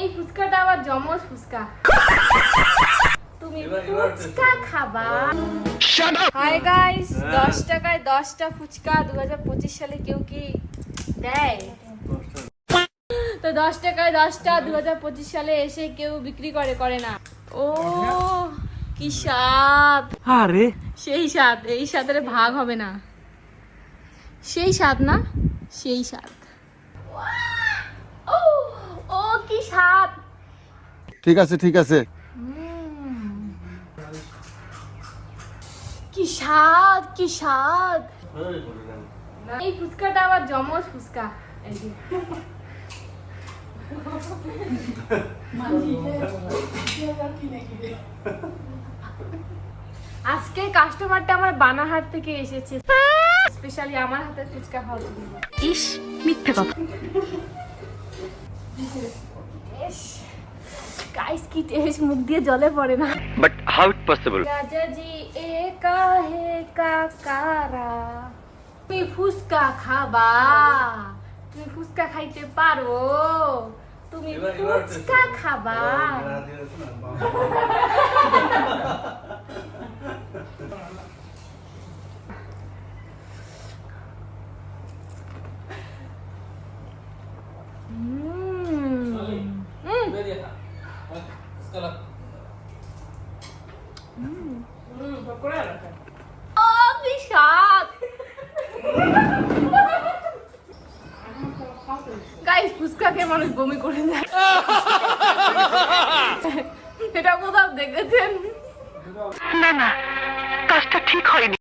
এই ফুচকাটা আবার জমজ ফুচকা। তুমি ফুচকা খাবা। হাই গাইস দশ টাকায় দশটা ফুচকা দু হাজার পঁচিশ সালে কেউ কি দেয়? তো দশ টাকায় দশটা দু হাজার পঁচিশ সালে এসে কেউ বিক্রি করে করে না। ও কি স্বাদ। আরে। সেই স্বাদ এই স্বাদের ভাগ হবে না। সেই স্বাদ না সেই স্বাদ ও ও কি স্বাদ ঠিক আছে ঠিক আছে। কি স্বাদ কি স্বাদ। এই ফুচকাটা আবার জমজ ফুচকা। আজকে কাস্টমারটা আমার বানাহাট থেকে এসেছে। স্পেশালি আমার হাতের ফুচকা জন্য। ইস মিথ্যে কথা। গাইস কি টেস্ট মুখ দিয়ে জলে পড়ে না। বাট হাউ ইট পসিবল রাজা জি একা হে কাকারা। তুমি ফুচকা খাবা। তুমি ফুচকা খাইতে পারো। তুমি ফুচকা খাবা। গাইস ফুচকাকে মানুষ বমি করে দেয় এটা কোথাও দেখেছেন না না কাজটা ঠিক হয়নি।